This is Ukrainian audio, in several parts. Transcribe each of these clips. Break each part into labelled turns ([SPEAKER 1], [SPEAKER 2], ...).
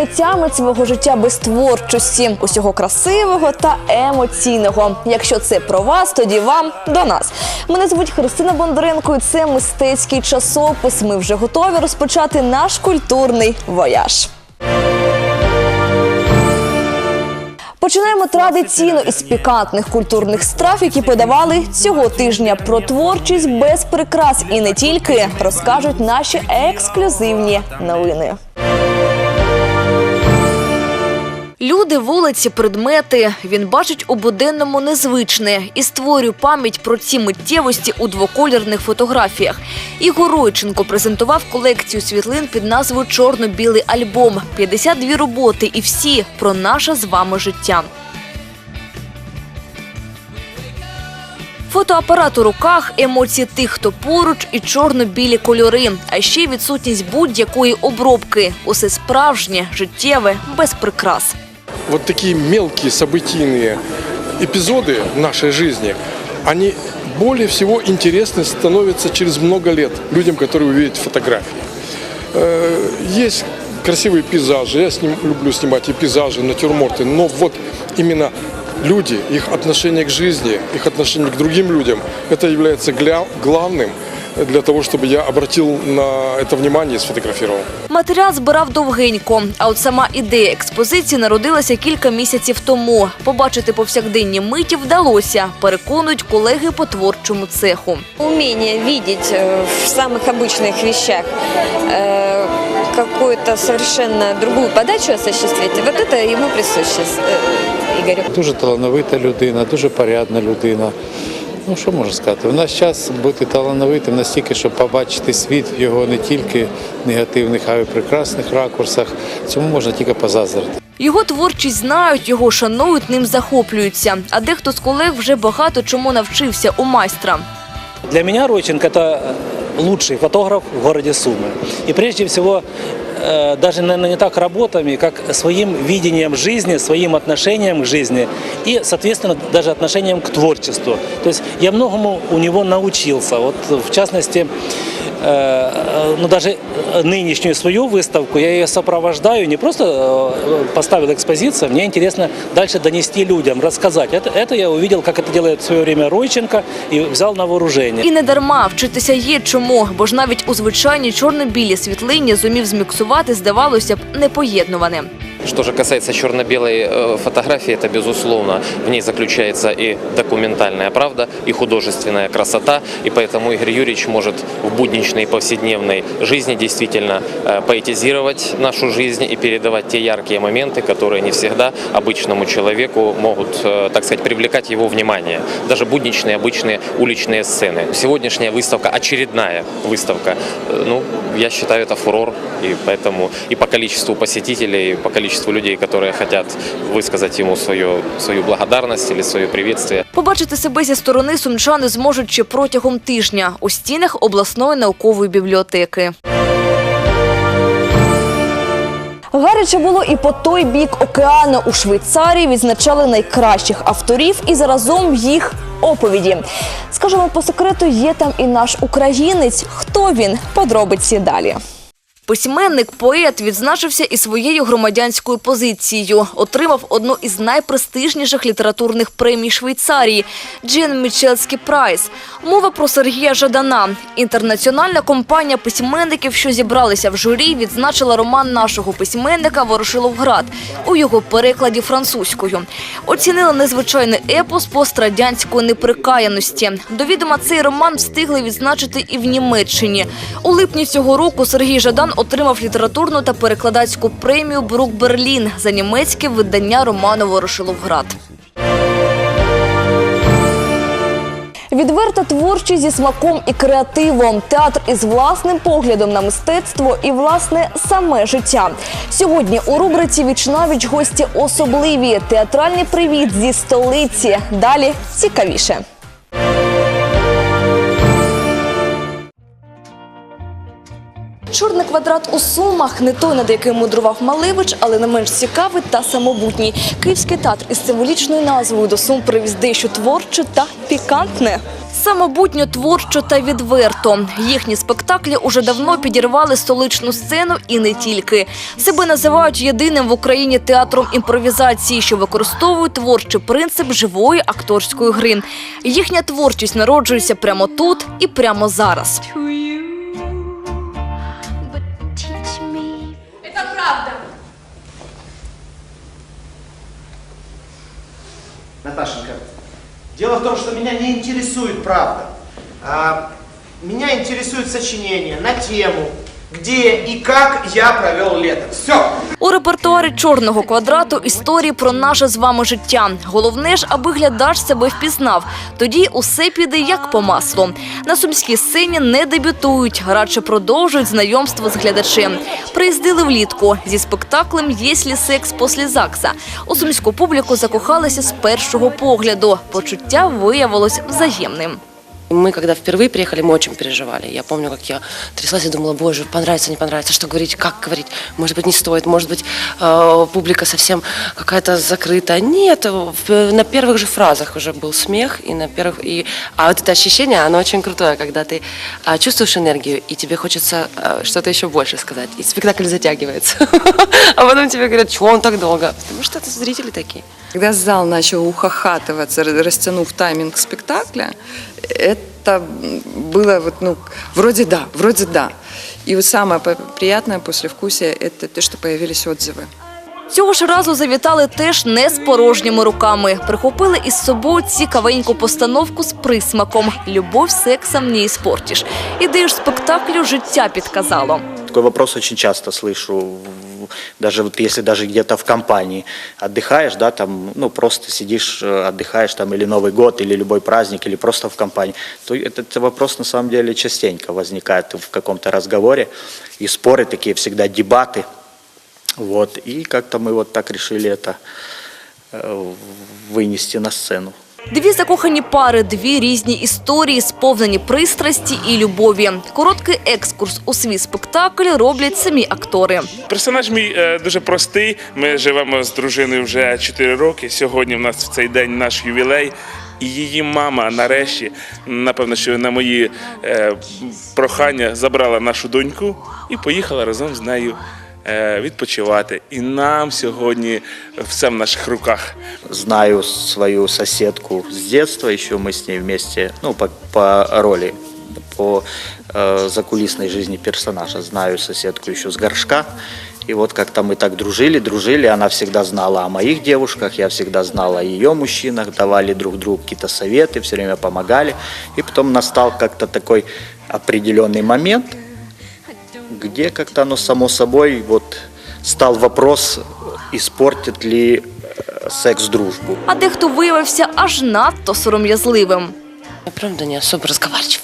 [SPEAKER 1] Не тямить свого життя без творчості, усього красивого та емоційного. Якщо це про вас, тоді вам до нас. Мене звуть Христина Бондаренко. і Це мистецький часопис. Ми вже готові розпочати наш культурний вояж. Починаємо традиційно із пікантних культурних страв, які подавали цього тижня. Про творчість без прикрас і не тільки розкажуть наші ексклюзивні новини. Люди, вулиці, предмети. Він бачить у буденному незвичне і створює пам'ять про ці миттєвості у двоколірних фотографіях. Ігор Ройченко презентував колекцію світлин під назвою Чорно-білий альбом. 52 роботи і всі про наше з вами життя. Фотоапарат у руках, емоції тих, хто поруч, і чорно-білі кольори, а ще відсутність будь-якої обробки. Усе справжнє, життєве, без прикрас.
[SPEAKER 2] Вот такие мелкие событийные эпизоды в нашей жизни, они более всего интересны становятся через много лет людям, которые увидят фотографии. Э, Есть красивые пейзажи, я с ним люблю снимать и пейзажи, натюрморты, но вот именно люди, их отношение к жизни, их отношение к другим людям, это является главным для того, чтобы я обратил на это внимание и сфотографировал.
[SPEAKER 1] Матеріал збирав довгенько, а от сама ідея експозиції народилася кілька місяців тому. Побачити повсякденні миті вдалося, переконують колеги по творчому цеху.
[SPEAKER 3] Умение видеть э, в самых обычных вещах э, какую-то совершенно другую подачу осуществить, вот это ему присуще, э, Игорю.
[SPEAKER 4] Дуже талановита людина, дуже порядна людина. Ну що можу сказати? У нас час бути талановитим настільки, щоб побачити світ в його не тільки негативних, а й прекрасних ракурсах. Цьому можна тільки позаздрити.
[SPEAKER 1] Його творчість знають, його шанують, ним захоплюються. А дехто з колег вже багато чому навчився у майстра.
[SPEAKER 5] Для меня Ройченко – это лучший фотограф в городе Сумы. И прежде всего, э, даже, наверное, не так работами, как своим видением жизни, своим отношением к жизни и, соответственно, даже отношением к творчеству. То есть я многому у него научился. Вот, в частности, э, э, ну, даже нынешнюю свою выставку я ее сопровождаю, не просто э, поставил экспозицию, мне интересно дальше донести людям, рассказать. Это, это я увидел, как это делает в свое время Ройченко, и взял на вооружение.
[SPEAKER 1] І не дарма вчитися є чому, бо ж навіть у звичайній чорно-білій світлині зумів зміксувати, здавалося б, непоєднуване.
[SPEAKER 6] Что же касается черно-белой э, фотографии, это безусловно, в ней заключается и документальная правда, и художественная красота, и поэтому Игорь Юрьевич может в будничной повседневной жизни действительно э, поэтизировать нашу жизнь и передавать те яркие моменты, которые не всегда обычному человеку могут, э, так сказать, привлекать его внимание. Даже будничные, обычные уличные сцены. Сегодняшняя выставка, очередная выставка, ну, я считаю, это фурор, и поэтому и по количеству посетителей, и по количеству людей, которые хотят высказать ему свою, свою благодарность или свое приветствие.
[SPEAKER 1] Побачити себе зі сторони сумчани зможуть ще протягом тижня у стінах обласної наукової бібліотеки. Гаряче було і по той бік океану. У Швейцарії відзначали найкращих авторів і заразом їх оповіді. Скажемо по секрету, є там і наш українець. Хто він? Подробиці далі. Письменник, поет відзначився і своєю громадянською позицією. Отримав одну із найпрестижніших літературних премій Швейцарії Джин Мічельський прайс. Мова про Сергія Жадана. Інтернаціональна компанія письменників, що зібралися в журі, відзначила роман нашого письменника Ворошиловград у його перекладі французькою. Оцінили незвичайний епос пострадянської неприкаяності. До відома цей роман встигли відзначити і в Німеччині. У липні цього року Сергій Жадан отримав літературну та перекладацьку премію Брук Берлін за німецьке видання роману Ворошиловград. Відверта творчість зі смаком і креативом, театр із власним поглядом на мистецтво і власне саме життя. Сьогодні у рубриці «Вічнавіч» гості особливі. Театральний привіт зі столиці. Далі цікавіше. Чорний квадрат у Сумах не той, над яким мудрував Малевич, але не менш цікавий та самобутній. Київський театр із символічною назвою до Сум привіз дещо творче та пікантне. Самобутньо, творчо та відверто. Їхні спектаклі уже давно підірвали столичну сцену і не тільки. Себе називають єдиним в Україні театром імпровізації, що використовує творчий принцип живої акторської гри. Їхня творчість народжується прямо тут і прямо зараз.
[SPEAKER 7] Наташенька, дело в том, что меня не интересует правда. А, меня интересует сочинение на тему, где и как я провел лето. Все.
[SPEAKER 1] У репертуарі чорного квадрату історії про наше з вами життя. Головне ж, аби глядач себе впізнав. Тоді усе піде як по маслу. На сумській сцені не дебютують, радше продовжують знайомство з глядачем. Приїздили влітку зі спектаклем «Єслі секс після ЗАГСа». У сумську публіку закохалися з першого погляду. Почуття виявилось взаємним.
[SPEAKER 8] Мы, когда впервые приехали, мы очень переживали. Я помню, как я тряслась и думала, боже, понравится, не понравится, что говорить, как говорить, может быть, не стоит, может быть, э, публика совсем какая-то закрытая. Нет, на первых же фразах уже был смех, и на первых, и, а вот это ощущение, оно очень крутое, когда ты а, чувствуешь энергию, и тебе хочется а, что-то еще больше сказать, и спектакль затягивается. А потом тебе говорят, чего он так долго? Потому что это зрители такие.
[SPEAKER 9] Когда зал начал ухахатываться, р- растянув тайминг спектакля, это было вот, ну, вроде да, вроде да. И вот самое по- приятное послевкусие – это то, что появились отзывы.
[SPEAKER 1] Цього ж разу завітали теж не з порожніми руками. Прихопили із собою цікавеньку постановку з присмаком «Любов сексом не іспортиш». Ідею ж спектаклю життя підказало.
[SPEAKER 10] Такой вопрос очень часто слышу, в- даже вот если даже где-то в компании отдыхаешь, да, там, ну, просто сидишь, э, отдыхаешь, там, или Новый год, или любой праздник, или просто в компании, то этот вопрос на самом деле частенько возникает в каком-то разговоре, и споры такие всегда, дебаты, вот, и как-то мы вот так решили это э, вынести на сцену.
[SPEAKER 1] Дві закохані пари, дві різні історії, сповнені пристрасті і любові. Короткий екскурс у свій спектакль роблять самі актори.
[SPEAKER 11] Персонаж мій е, дуже простий. Ми живемо з дружиною вже 4 роки. Сьогодні в нас в цей день наш ювілей. І її мама нарешті, напевно, що на мої е, прохання забрала нашу доньку і поїхала разом з нею відпочивати. І нам сьогодні все в наших руках.
[SPEAKER 10] Знаю свою соседку с детства, еще мы с ней вместе, ну, по, по роли, по э, закулисной жизни персонажа. Знаю соседку еще с горшка. И вот как-то мы так дружили, дружили. Она всегда знала о моих девушках, я всегда знала о ее мужчинах, давали друг другу какие-то советы, все время помогали. И потом настал как-то такой определенный момент, где как-то оно само собой вот стал вопрос, испортит ли э, секс дружбу.
[SPEAKER 1] А дехто виявився аж надто сором'язливим.
[SPEAKER 8] Я правда не особо разговариваю.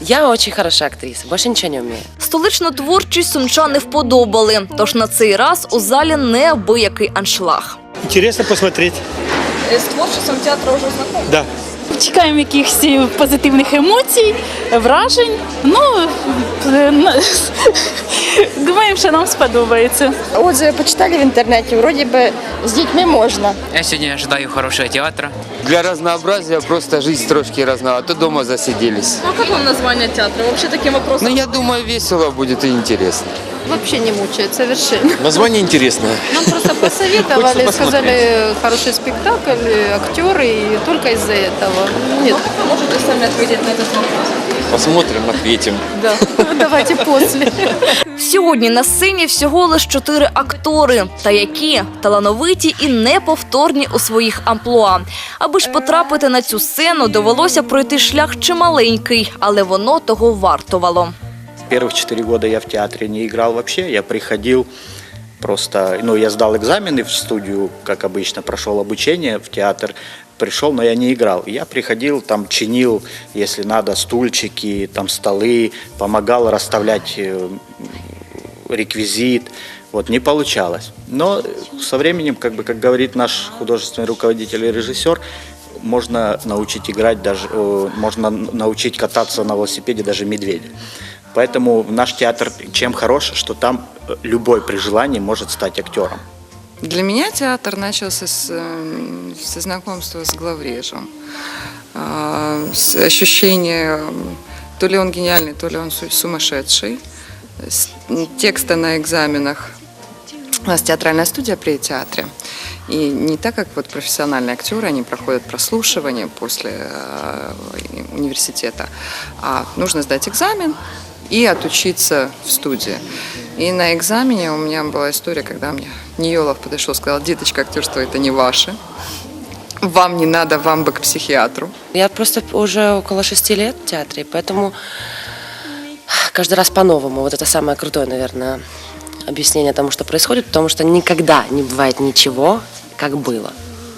[SPEAKER 8] Я очень хорошая актриса, больше ничего не умею.
[SPEAKER 1] Столичну творчість сумчани вподобали, тож на цей раз у залі неабиякий аншлаг.
[SPEAKER 5] Интересно посмотреть.
[SPEAKER 1] З творчістю театру вже знайомі?
[SPEAKER 5] Да.
[SPEAKER 12] Чекаємо якихось позитивних емоцій, вражень. Ну, е, думаємо, що нам сподобається.
[SPEAKER 3] Отзывы почитали в интернете, вроде бы с детьми можно.
[SPEAKER 13] Я сегодня ожидаю хорошего театра.
[SPEAKER 14] Для разнообразия просто жизнь трошки разного, а то дома засиделись.
[SPEAKER 1] А як вам названня театру? Взагалі таким вопросом.
[SPEAKER 14] Но я думаю, весело будет и интересно.
[SPEAKER 3] Вообще не мучает совершенно.
[SPEAKER 5] Название интересное.
[SPEAKER 3] Нам просто посоветовали, сказали, хороший спектакль, актеры, и только из-за этого. Нет.
[SPEAKER 1] Можете самі відповідати на цей вопрос?
[SPEAKER 14] Посмотрим, ответим.
[SPEAKER 3] Да. Давайте после.
[SPEAKER 1] Сьогодні на сцені всього лиш чотири актори, та які талановиті і неповторні у своїх амплуа. Аби ж потрапити на цю сцену, довелося пройти шлях чималенький, але воно того вартувало.
[SPEAKER 10] Первых четыре года я в театре не играл вообще. Я приходил просто, ну, я сдал экзамены в студию, как обычно, прошел обучение в театр, пришел, но я не играл. Я приходил, там чинил, если надо, стульчики, там столы, помогал расставлять э, реквизит. Вот, не получалось. Но со временем, как бы, как говорит наш художественный руководитель и режиссер, можно научить играть даже, э, можно научить кататься на велосипеде даже медведя. Поэтому наш театр чем хорош, что там э, любой при желании может стать актером.
[SPEAKER 9] Для меня театр начался с, э, со знакомства с главрежем. А, с- ощущение, м, то ли он гениальный, то ли он су- сумасшедший. Тексты на экзаменах. У нас театральная студия при театре. И не так, как вот профессиональные актеры, они проходят прослушивание после э, университета, а нужно сдать экзамен и отучиться в студии. И на экзамене у меня была история, когда мне Ниелов подошел и сказал, деточка, актерство это не ваше. Вам не надо, вам бы к психиатру.
[SPEAKER 8] Я просто уже около шести лет в театре, поэтому каждый раз по-новому. Вот это самое крутое, наверное, объяснение тому, что происходит, потому что никогда не бывает ничего, как было.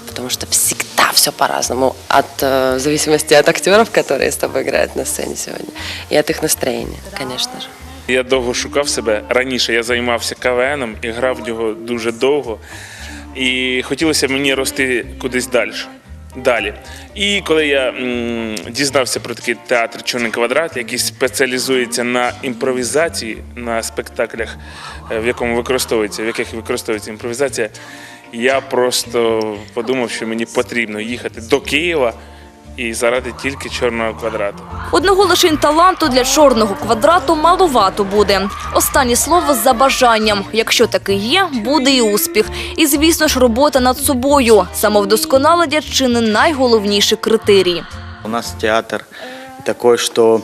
[SPEAKER 8] Потому что всегда все по-разному, от, э, в зависимости от актеров, которые с тобой играют на сцене сегодня, и от их настроения, конечно же.
[SPEAKER 11] Я довго шукав себе. Раніше я займався КВНом і грав в нього дуже довго. І хотілося мені рости кудись далі. Далі. І коли я м, дізнався про такий театр Чорний квадрат, який спеціалізується на імпровізації, на спектаклях, е, в якому використовується, в яких використовується імпровізація, я просто подумав, що мені потрібно їхати до Києва і заради тільки чорного квадрату.
[SPEAKER 1] Одного лише таланту для чорного квадрату малувато буде. Останнє слово за бажанням. Якщо таки є, буде і успіх. І звісно ж, робота над собою. Самовдосконалення чи не найголовніший критерій.
[SPEAKER 10] У нас театр такой, что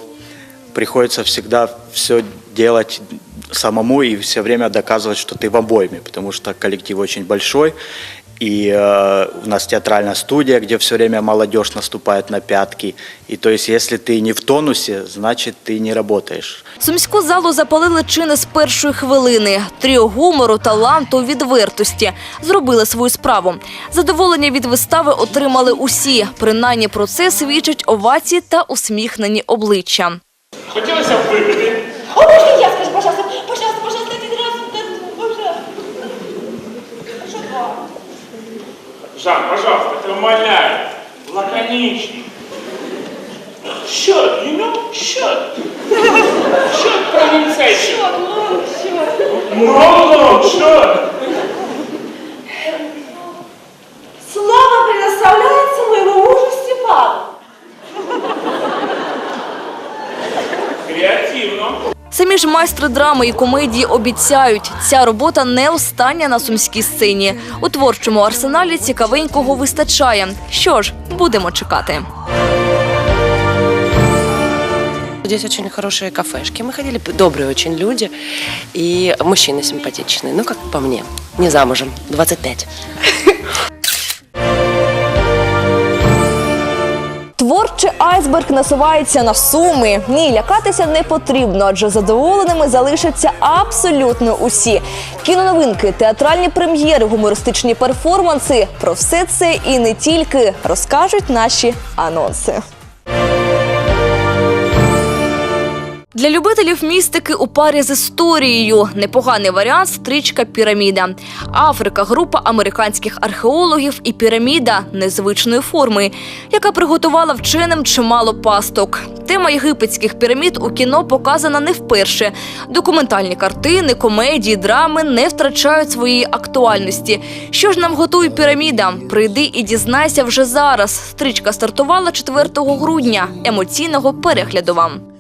[SPEAKER 10] приходится всегда все делать самому и все время доказывать, что ты в обойме, потому что коллектив очень большой. И э, у нас театральная студия, где все время молодежь наступает на пятки. И то есть, если ты не в тонусе, значит, ты не работаешь.
[SPEAKER 1] Сумську залу запалили чи не з першої хвилини. Тріо гумору, таланту, відвертості зробили свою справу. Задоволення від вистави отримали усі. Принаймні про це свідчать овації та усміхнені обличчя.
[SPEAKER 11] Хотілося б випити.
[SPEAKER 15] О, можно я скажу,
[SPEAKER 11] Жан, пожалуйста, я умоляю, лаконичный. Счет, you know,
[SPEAKER 15] счет. Счет
[SPEAKER 11] провинцейский.
[SPEAKER 15] Счет, лон, счет. Лон, лон,
[SPEAKER 11] счет.
[SPEAKER 1] Самі ж майстри драми і комедії обіцяють, ця робота не остання на сумській сцені. У творчому арсеналі цікавенького вистачає. Що ж, будемо чекати.
[SPEAKER 8] Здесь очень хорошие кафешки. Мы ходили, добрые очень люди. И мужчины симпатичные. Ну, как по мне. Не замужем. 25.
[SPEAKER 1] Творчий айсберг насувається на суми. Ні, лякатися не потрібно, адже задоволеними залишаться абсолютно усі. Кіноновинки, театральні прем'єри, гумористичні перформанси. Про все це і не тільки розкажуть наші анонси. Для любителів містики у парі з історією непоганий варіант стрічка Піраміда. Африка група американських археологів і піраміда незвичної форми, яка приготувала вченим чимало пасток. Тема єгипетських пірамід у кіно показана не вперше. Документальні картини, комедії, драми не втрачають своєї актуальності. Що ж нам готує піраміда? Прийди і дізнайся вже зараз. Стрічка стартувала 4 грудня. Емоційного перегляду вам.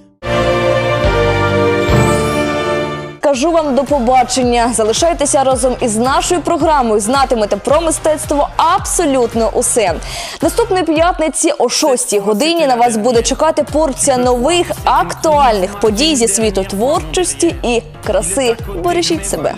[SPEAKER 1] Кажу вам до побачення. Залишайтеся разом із нашою програмою. Знатимете про мистецтво абсолютно усе. Наступної п'ятниці о 6 годині на вас буде чекати порція нових актуальних подій зі світу творчості і краси. Бережіть себе.